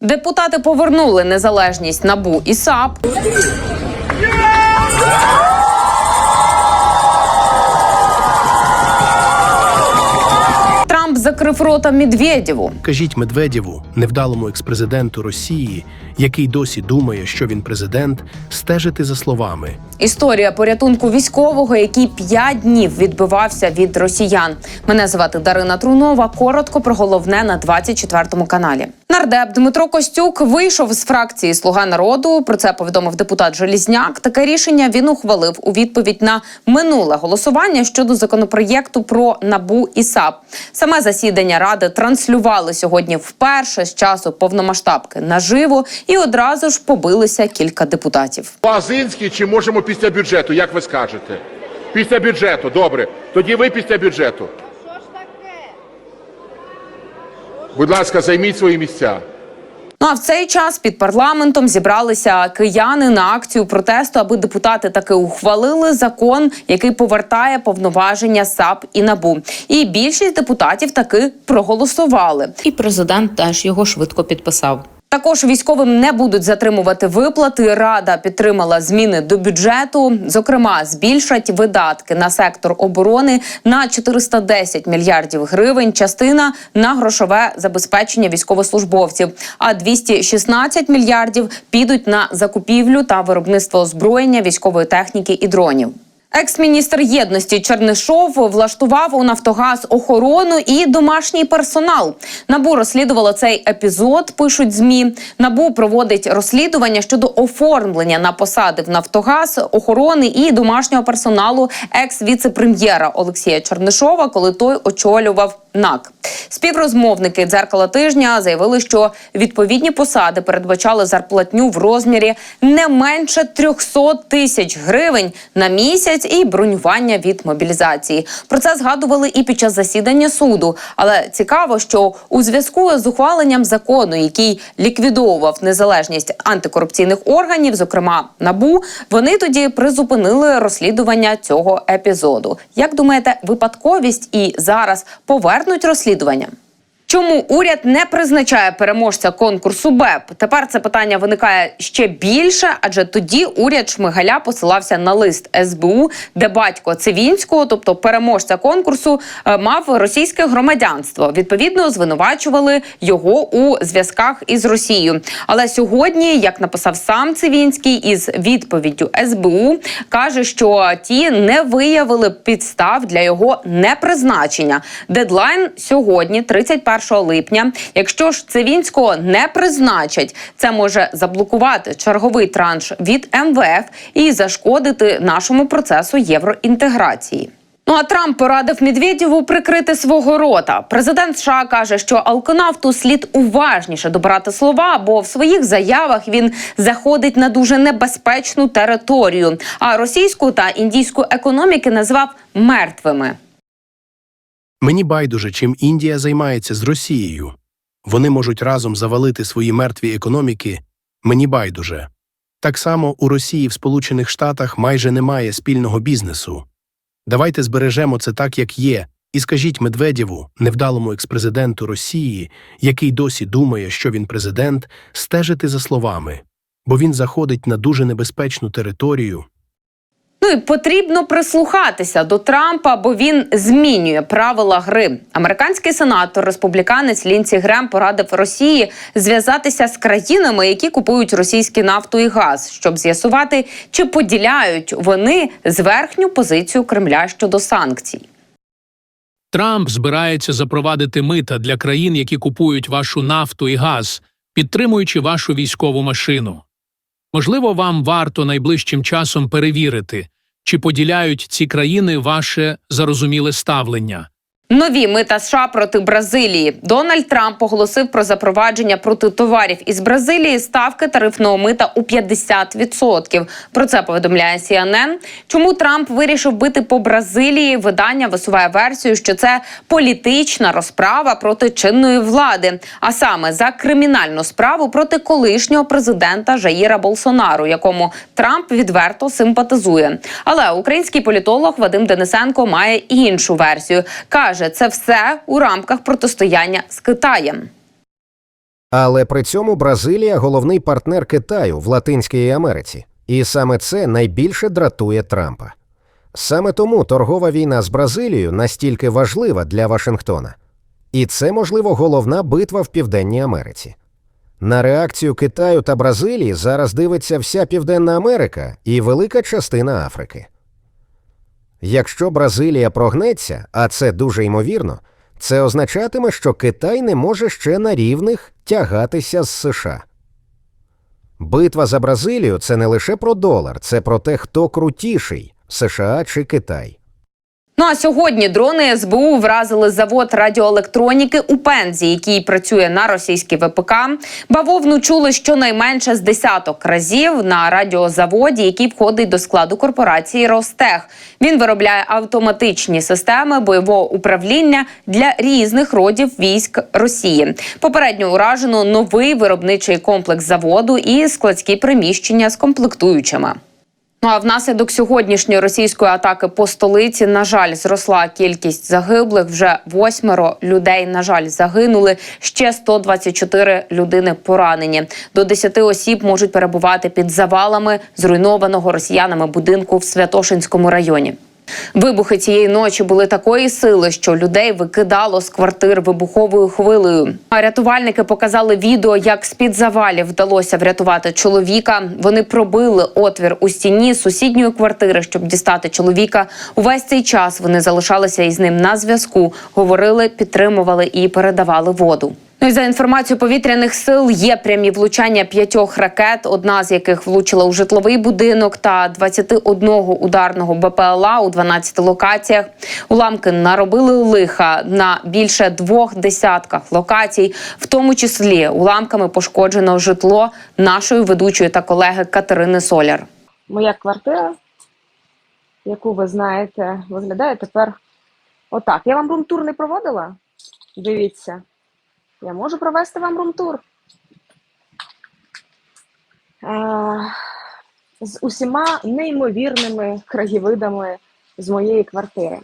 Депутати повернули незалежність набу і САП. Трамп закрив рота Медведєву. Кажіть Медведєву, невдалому експрезиденту Росії, який досі думає, що він президент, стежити за словами. Історія порятунку військового, який п'ять днів відбивався від росіян. Мене звати Дарина Трунова. Коротко про головне на 24 каналі. Нардеп Дмитро Костюк вийшов з фракції Слуга народу. Про це повідомив депутат Желізняк. Таке рішення він ухвалив у відповідь на минуле голосування щодо законопроєкту про набу і САП. Саме засідання ради транслювали сьогодні вперше з часу повномасштабки наживо і одразу ж побилися кілька депутатів. Лазинський чи можемо після бюджету, як ви скажете? Після бюджету, добре. Тоді ви після бюджету. Що ж таке? Будь ласка, займіть свої місця. Ну а в цей час під парламентом зібралися кияни на акцію протесту, аби депутати таки ухвалили закон, який повертає повноваження САП і НАБУ. І більшість депутатів таки проголосували. І президент теж його швидко підписав. Також військовим не будуть затримувати виплати. Рада підтримала зміни до бюджету. Зокрема, збільшать видатки на сектор оборони на 410 мільярдів гривень. Частина на грошове забезпечення військовослужбовців. А 216 мільярдів підуть на закупівлю та виробництво озброєння, військової техніки і дронів. Екс-міністр єдності Чернишов влаштував у Нафтогаз охорону і домашній персонал. Набу розслідувало цей епізод. Пишуть змі. Набу проводить розслідування щодо оформлення на посади в Нафтогаз, охорони і домашнього персоналу екс-віце-прем'єра Олексія Чернишова, коли той очолював НАК. Співрозмовники дзеркала тижня заявили, що відповідні посади передбачали зарплатню в розмірі не менше 300 тисяч гривень на місяць і бронювання від мобілізації. Про це згадували і під час засідання суду. Але цікаво, що у зв'язку з ухваленням закону, який ліквідовував незалежність антикорупційних органів, зокрема набу, вони тоді призупинили розслідування цього епізоду. Як думаєте, випадковість і зараз повернуть розслідування? Чому уряд не призначає переможця конкурсу БЕП? Тепер це питання виникає ще більше, адже тоді уряд Шмигаля посилався на лист СБУ, де батько Цивінського, тобто переможця конкурсу, е, мав російське громадянство. Відповідно, звинувачували його у зв'язках із Росією. Але сьогодні, як написав сам Цивінський, із відповіддю СБУ каже, що ті не виявили підстав для його непризначення. Дедлайн сьогодні, 31 липня. Якщо ж Цивінського не призначать, це може заблокувати черговий транш від МВФ і зашкодити нашому процесу євроінтеграції. Ну а Трамп порадив Медведєву прикрити свого рота. Президент США каже, що алконавту слід уважніше добирати слова, бо в своїх заявах він заходить на дуже небезпечну територію. А російську та індійську економіки назвав мертвими. Мені байдуже, чим Індія займається з Росією. Вони можуть разом завалити свої мертві економіки. Мені байдуже. Так само у Росії в Сполучених Штатах майже немає спільного бізнесу. Давайте збережемо це так, як є, і скажіть Медведєву, невдалому експрезиденту Росії, який досі думає, що він президент, стежити за словами, бо він заходить на дуже небезпечну територію. Ну і потрібно прислухатися до Трампа, бо він змінює правила гри. Американський сенатор, республіканець Лінці Грем порадив Росії зв'язатися з країнами, які купують російські нафту і газ, щоб з'ясувати, чи поділяють вони зверхню позицію Кремля щодо санкцій. Трамп збирається запровадити мита для країн, які купують вашу нафту і газ, підтримуючи вашу військову машину. Можливо, вам варто найближчим часом перевірити, чи поділяють ці країни ваше зарозуміле ставлення. Нові мита США проти Бразилії. Дональд Трамп оголосив про запровадження проти товарів із Бразилії ставки тарифного мита у 50%. Про це повідомляє CNN. Чому Трамп вирішив бити по Бразилії? Видання висуває версію, що це політична розправа проти чинної влади, а саме за кримінальну справу проти колишнього президента Жаїра Болсонару, якому Трамп відверто симпатизує. Але український політолог Вадим Денисенко має іншу версію. каже, це все у рамках протистояння з Китаєм. Але при цьому Бразилія головний партнер Китаю в Латинській Америці, і саме це найбільше дратує Трампа. Саме тому торгова війна з Бразилією настільки важлива для Вашингтона. І це, можливо, головна битва в Південній Америці. На реакцію Китаю та Бразилії зараз дивиться вся Південна Америка і велика частина Африки. Якщо Бразилія прогнеться, а це дуже ймовірно, це означатиме, що Китай не може ще на рівних тягатися з США. Битва за Бразилію це не лише про долар, це про те, хто крутіший США чи Китай. Ну а сьогодні дрони СБУ вразили завод радіоелектроніки у Пензі, який працює на російській ВПК. Бавовну чули щонайменше з десяток разів на радіозаводі, який входить до складу корпорації Ростех. Він виробляє автоматичні системи бойового управління для різних родів військ Росії. Попередньо уражено новий виробничий комплекс заводу і складські приміщення з комплектуючими. Ну а внаслідок сьогоднішньої російської атаки по столиці, на жаль, зросла кількість загиблих. Вже восьмеро людей, на жаль, загинули. Ще 124 людини поранені. До 10 осіб можуть перебувати під завалами зруйнованого росіянами будинку в Святошинському районі. Вибухи цієї ночі були такої сили, що людей викидало з квартир вибуховою хвилею. А рятувальники показали відео, як з під завалів вдалося врятувати чоловіка. Вони пробили отвір у стіні сусідньої квартири, щоб дістати чоловіка. Увесь цей час вони залишалися із ним на зв'язку, говорили, підтримували і передавали воду. Ну і за інформацією повітряних сил є прямі влучання п'ятьох ракет, одна з яких влучила у житловий будинок та 21 ударного БПЛА у 12 локаціях. Уламки наробили лиха на більше двох десятках локацій, в тому числі уламками пошкоджено житло нашої ведучої та колеги Катерини Соляр. Моя квартира, яку ви знаєте, виглядає тепер отак. Я вам румтур не проводила? Дивіться. Я можу провести вам румтур. Е, з усіма неймовірними краєвидами з моєї квартири.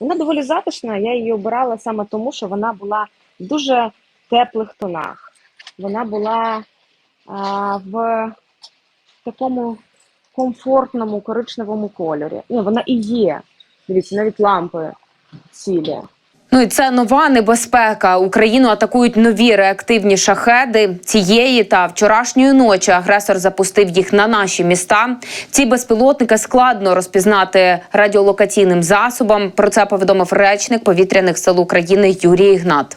Вона доволі затишна, я її обирала саме тому, що вона була в дуже теплих тонах. Вона була а, в такому комфортному коричневому кольорі. Ну, вона і є. Дивіться, навіть лампи цілі. Ну і це нова небезпека. Україну атакують нові реактивні шахеди. Цієї та вчорашньої ночі агресор запустив їх на наші міста. Ці безпілотники складно розпізнати радіолокаційним засобом. Про це повідомив речник повітряних сил України Юрій Ігнат.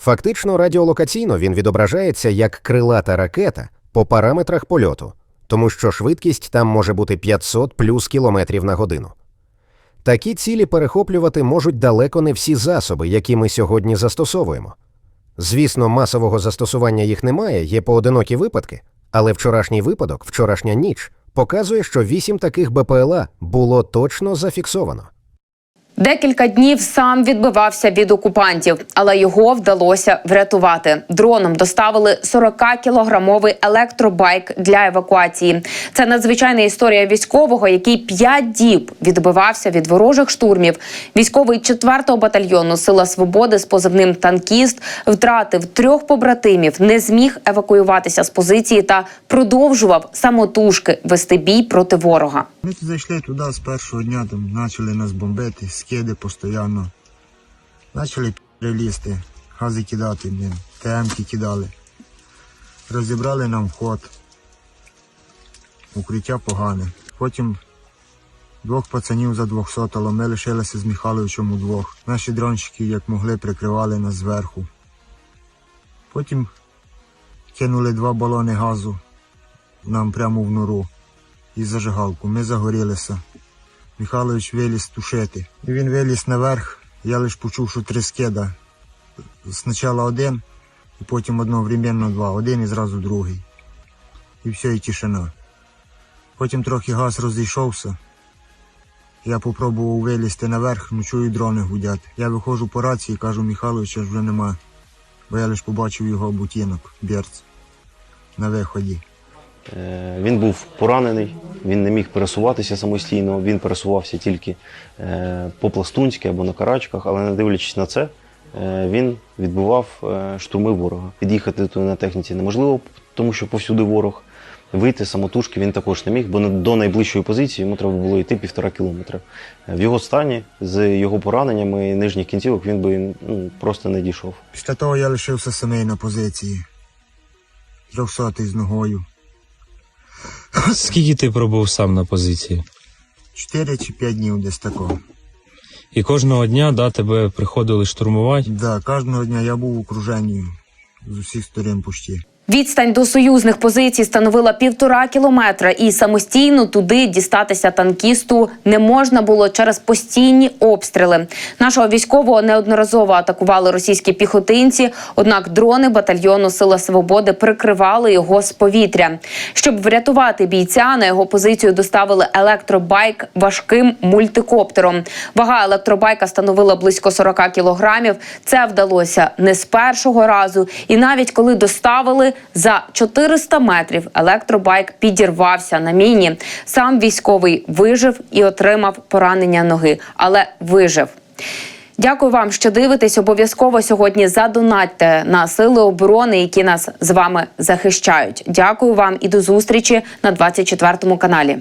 Фактично, радіолокаційно він відображається як крилата ракета по параметрах польоту, тому що швидкість там може бути 500 плюс кілометрів на годину. Такі цілі перехоплювати можуть далеко не всі засоби, які ми сьогодні застосовуємо. Звісно, масового застосування їх немає, є поодинокі випадки, але вчорашній випадок, вчорашня ніч, показує, що вісім таких БПЛА було точно зафіксовано. Декілька днів сам відбивався від окупантів, але його вдалося врятувати. Дроном доставили 40-кілограмовий електробайк для евакуації. Це надзвичайна історія військового, який п'ять діб відбивався від ворожих штурмів. Військовий 4-го батальйону Сила Свободи з позивним танкіст втратив трьох побратимів, не зміг евакуюватися з позиції та продовжував самотужки вести бій проти ворога. Ми зайшли туди з першого дня, там почали нас бомбити, скиди постійно. Почали прилізти, гази кидати, блін, ТМки кидали. Розібрали нам вход. Укриття погане. Потім двох пацанів за 200, але ми лишилися з Михайловичем удвох. Наші дронщики, як могли, прикривали нас зверху. Потім кинули два балони газу нам прямо в нору і зажигалку. Ми загорілися. Михайлович виліз тушити. І він виліз наверх. Я лише почув, що три скида. Спочатку один, і потім одновременно два. Один і зразу другий. І все, і тишина. Потім трохи газ розійшовся. Я попробував вилізти наверх, ну чую дрони гудять. Я виходжу по рації і кажу, Михайловича вже нема. Бо я лише побачив його бутінок, берц, на виході. Е, Він був поранений, він не міг пересуватися самостійно, він пересувався тільки е, по-пластунськи або на карачках, але не дивлячись на це, е, він відбував штурми ворога. Під'їхати туди на техніці неможливо, тому що повсюди ворог. Вийти самотужки він також не міг, бо до найближчої позиції йому треба було йти півтора кілометра. В його стані, з його пораненнями нижніх кінцівок, він би ну, просто не дійшов. Після того я лишився самий на позиції. Трьохсотий з ногою. Скільки ти пробув сам на позиції? Чотири чи п'ять днів десь такого. І кожного дня да, тебе приходили штурмувати? Да, кожного дня я був у окруженні з усіх сторін пущі. Відстань до союзних позицій становила півтора кілометра, і самостійно туди дістатися танкісту не можна було через постійні обстріли. Нашого військового неодноразово атакували російські піхотинці. Однак дрони батальйону Сила Свободи прикривали його з повітря. Щоб врятувати бійця, на його позицію доставили електробайк важким мультикоптером. Вага електробайка становила близько 40 кілограмів. Це вдалося не з першого разу, і навіть коли доставили за 400 метрів, електробайк підірвався на міні. Сам військовий вижив і отримав поранення ноги, але вижив. Дякую вам, що дивитесь. Обов'язково сьогодні задонатьте на сили оборони, які нас з вами захищають. Дякую вам і до зустрічі на 24 каналі.